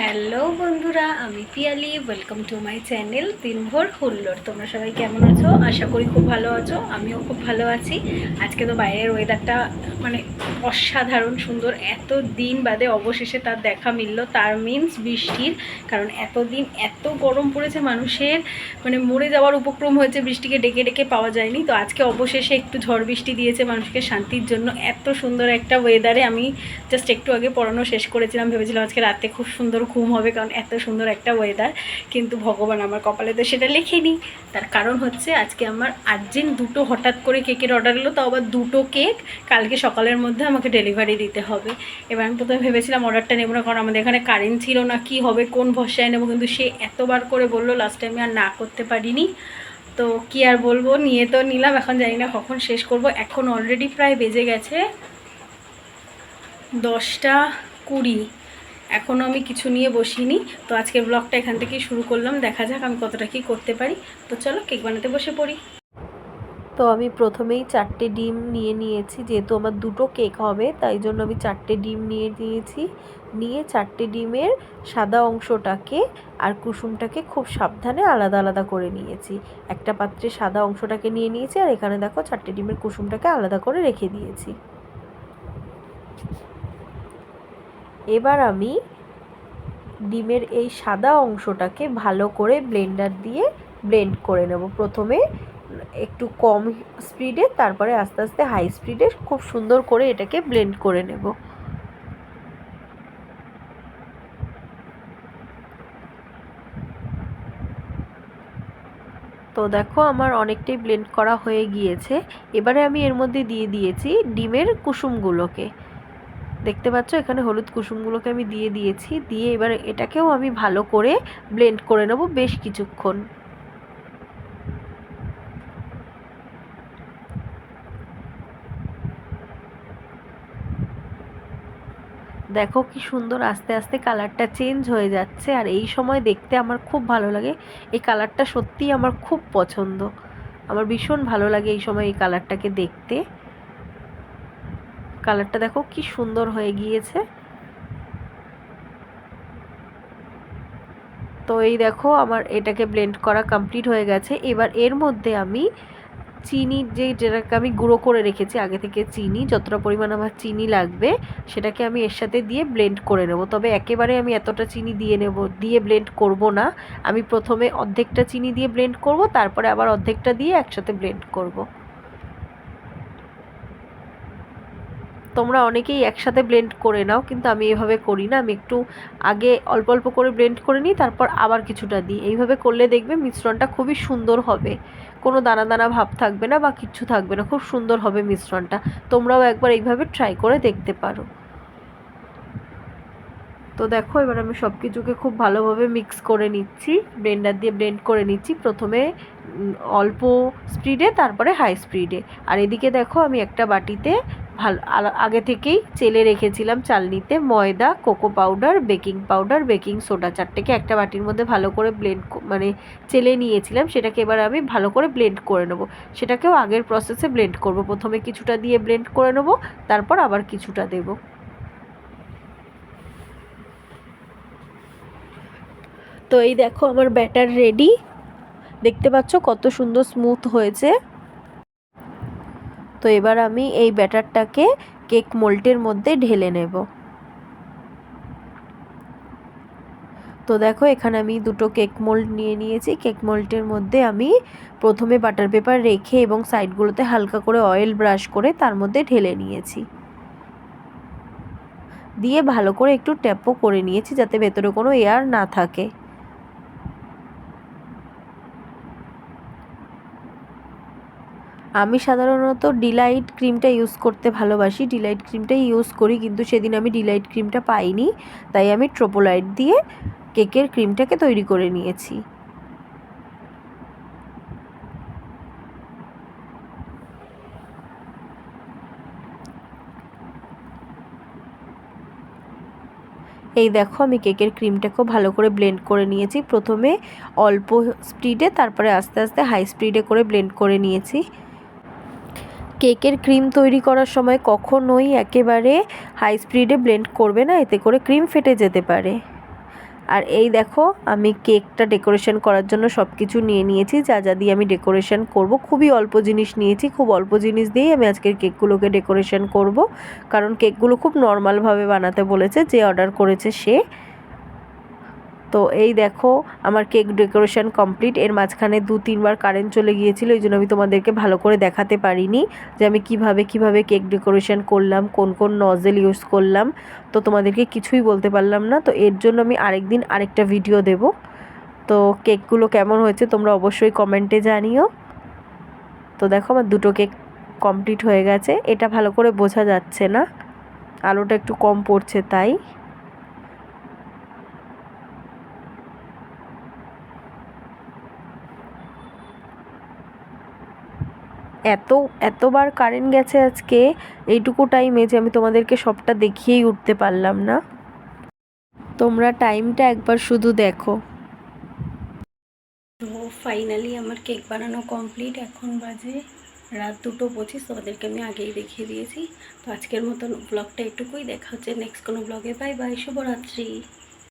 Hello বন্ধুরা, আমি Piyali welcome to my channel Dinbhar Hullor. তোমরা সবাই কেমন আছো? আশা করি খুব ভালো আছো, আমিও খুব ভালো আছি। আজকে তো বাইরের ওয়েদারটা মানে অসাধারণ সুন্দর। এত দিন বাদে অবশেষে তার দেখা মিললো, তার মিন্স বৃষ্টির। কারণ এতদিন এত গরম পড়েছে, মানুষের মানে মরে যাওয়ার উপক্রম হয়েছে, বৃষ্টিকে ডেকে ডেকে পাওয়া যায়নি। তো আজকে অবশেষে একটু ঝড় বৃষ্টি দিয়েছে মানুষকে শান্তির জন্য। এত সুন্দর একটা ওয়েদারে আমি জাস্ট একটু আগে পড়ানো শেষ করেছিলাম, ভেবেছিলাম আজকে রাতে খুব সুন্দর ঘুম হবে কারণ এত সুন্দর একটা ওয়েদার কিন্তু ভগবান আমার কপালে তো সেটা লেখেনি। তার কারণ হচ্ছে আজকে আমার আর্জেন্ট দুটো হঠাৎ করে কেকের অর্ডার এলো, তো আবার দুটো কেক কালকে সকালের মধ্যে আমাকে ডেলিভারি দিতে হবে। এবার আমি প্রথমে ভেবেছিলাম অর্ডারটা নেব না, কারণ আমাদের এখানে কারেন্ট ছিল না, কি হবে, কোন ভরসায় নেব, কিন্তু সে এতবার করে বলল লাস্ট টাইমে আর না করতে পারিনি। তো কি আর বলব, নিয়ে তো নিলাম, এখন জানি না কখন শেষ করব। এখন অলরেডি প্রায় বেজে গেছে দশটা কুড়ি। এখনও আমি কিছু নিয়ে বসিনি। তো আজকের ব্লগটা এখান থেকেই শুরু করলাম। দেখা যাক আমি কতটা কি করতে পারি। তো চলো কেক বানাতে বসে পড়ি। তো আমি প্রথমেই চারটে ডিম নিয়ে নিয়েছি, যেহেতু আমার দুটো কেক হবে, তাই জন্য আমি চারটে ডিম নিয়ে নিয়েছি। নিয়ে চারটে ডিমের সাদা অংশটাকে আর কুসুমটাকে খুব সাবধানে আলাদা আলাদা করে নিয়েছি। একটা পাত্রে সাদা অংশটাকে নিয়ে নিয়েছি, আর এখানে দেখো চারটে ডিমের কুসুমটাকে আলাদা করে রেখে দিয়েছি। এবার আমি ডিমের এই সাদা অংশটাকে ভালো করে ব্লেন্ডার দিয়ে ব্লেন্ড করে নেব। প্রথমে একটু কম স্পিডে, তারপরে আস্তে আস্তে হাই স্পিডে খুব সুন্দর করে এটাকে ব্লেন্ড করে নেব। তো দেখো আমার অনেকটাই ব্লেন্ড করা হয়ে গিয়েছে। এবারে আমি এর মধ্যে দিয়ে দিয়েছি ডিমের কুসুমগুলোকে। দেখতে পাচ্ছ, এখানে হলুদ কুসুমগুলোকে আমি দিয়ে দিয়েছি। দিয়ে এবার এটাকেও আমি ভালো করে ব্লেন্ড করে নেব বেশ কিছুক্ষণ। দেখো কি সুন্দর আস্তে আস্তে কালারটা চেঞ্জ হয়ে যাচ্ছে, আর এই সময় দেখতে আমার খুব ভালো লাগে। এই কালারটা সত্যিই আমার খুব পছন্দ। আমার ভীষণ ভালো লাগে এই সময় এই কালারটাকে দেখতে। কালারটা দেখো কি সুন্দর হয়ে গিয়েছে। তো এই দেখো আমার এটাকে ব্লেন্ড করা কমপ্লিট হয়ে গেছে। এবার এর মধ্যে আমি চিনি যে যেটাকে আমি গুঁড়ো করে রেখেছি, আগে থেকে চিনি, যতটা পরিমাণ আমার চিনি লাগবে, সেটাকে আমি এর সাথে দিয়ে ব্লেন্ড করে নেব। তবে একেবারে আমি এতটা চিনি দিয়ে নেব, দিয়ে ব্লেন্ড করব না। আমি প্রথমে অর্ধেকটা চিনি দিয়ে ব্লেন্ড করব, তারপরে আবার অর্ধেকটা দিয়ে একসাথে ব্লেন্ড করব। তোমরা অনেকেই একসাথে ব্লেন্ড করে নাও, কিন্তু আমি এভাবে করি না। আমি একটু আগে অল্প অল্প করে ব্লেন্ড করে নিই, তারপর আবার কিছুটা দিই। এইভাবে করলে দেখবে মিশ্রণটা খুবই সুন্দর হবে। কোনো দানা দানা ভাব থাকবে না বা কিচ্ছু থাকবে না, খুব সুন্দর হবে মিশ্রণটা। তোমরাও একবার এইভাবে ট্রাই করে দেখতে পারো। তো দেখো, এবার আমি সব কিছুকে খুব ভালোভাবে মিক্স করে নিচ্ছি। ব্লেন্ডার দিয়ে ব্লেন্ড করে নিচ্ছি প্রথমে অল্প স্পিডে তারপরে হাই স্পিডে আর এদিকে দেখো, আমি একটা বাটিতে ভালো আগে থেকেই চেলে রেখেছিলাম চালনিতে ময়দা, cocoa powder, baking powder, baking soda চারটেকে একটা বাটির মধ্যে ভালো করে ব্লেন্ড মানে চেলে নিয়েছিলাম, সেটাকে এবার আমি ভালো করে ব্লেন্ড করে নেব। সেটাকেও আগের প্রসেসে ব্লেন্ড করব। প্রথমে কিছুটা দিয়ে ব্লেন্ড করে নেব, তারপর আবার কিছুটা দেব। তো এই দেখো আমার ব্যাটার রেডি। দেখতে পাচ্ছ কত সুন্দর স্মুথ হয়েছে। তো এবার আমি এই ব্যাটারটাকে কেক মোল্টের মধ্যে ঢেলে নেব। তো দেখো, এখানে আমি দুটো কেক মোল্ড নিয়ে নিয়েছি। কেক মোল্টের মধ্যে আমি প্রথমে বাটার পেপার রেখে এবং সাইডগুলোতে হালকা করে অয়েল ব্রাশ করে তার মধ্যে ঢেলে নিয়েছি। দিয়ে ভালো করে একটু ট্যাপও করে নিয়েছি যাতে ভেতরে কোনো এয়ার না থাকে। আমি সাধারণত ডিলাইট ক্রিমটা ইউজ করতে ভালোবাসি। ডিলাইট ক্রিমটাই ইউজ করি, কিন্তু সেদিন আমি ডিলাইট ক্রিমটা পাইনি। তাই আমি ট্রোপোলাইট দিয়ে কেকের ক্রিমটাকে তৈরি করে নিয়েছি। এই দেখো, আমি কেকের ক্রিমটাকেও ভালো করে ব্লেন্ড করে নিয়েছি। প্রথমে অল্প স্পিডে, তারপরে আস্তে আস্তে হাই স্পিডে করে ব্লেন্ড করে নিয়েছি। কেকের ক্রিম তৈরি করার সময় কখনোই একেবারে হাই স্পিডে ব্লেন্ড করবে না, এতে করে ক্রিম ফেটে যেতে পারে। আর এই দেখো, আমি কেকটা ডেকোরেশন করার জন্য সব কিছু নিয়ে নিয়েছি, যা যা দিয়ে আমি ডেকোরেশন করব। খুবই অল্প জিনিস নিয়েছি, খুব অল্প জিনিস দিয়েই আমি আজকের কেকগুলোকে ডেকোরেশন করব। কারণ কেকগুলো খুব নর্মালভাবে বানাতে বলেছে, যে অর্ডার করেছে সে। তো এই দেখো, আমার কেক ডেকোরেশন কমপ্লিট। এর মাঝখানে দু তিনবার কারেন্ট চলে গিয়েছিল, এই জন্য আমি তোমাদেরকে ভালো করে দেখাতে পারিনি যে আমি কীভাবে কীভাবে কেক ডেকোরেশন করলাম, কোন কোন নজেল ইউজ করলাম। তো তোমাদেরকে কিছুই বলতে পারলাম না। তো এর জন্য আমি আরেকদিন আরেকটা ভিডিও দেব। তো কেকগুলো কেমন হয়েছে তোমরা অবশ্যই কমেন্টে জানিও। তো দেখো, আমার দুটো কেক কমপ্লিট হয়ে গেছে। এটা ভালো করে বোঝা যাচ্ছে না। আলোটা একটু কম পড়ছে তাই। এত, এতবার কারেন্ট গেছে আজকে, এইটুকু টাইমে যে আমি তোমাদেরকে সবটা দেখিয়েই উঠতে পারলাম না। তোমরা টাইমটা একবার শুধু দেখো। তো ফাইনালি আমার কেক বানানো কমপ্লিট এখন বাজে রাত দুটো পঁচিশ, তোমাদেরকে আমি আগেই দেখিয়ে দিয়েছি। তো আজকের মতন ব্লগটা এটুকুই, দেখা হচ্ছে নেক্সট কোনো ব্লগে বাই বাই শুভরাত্রি।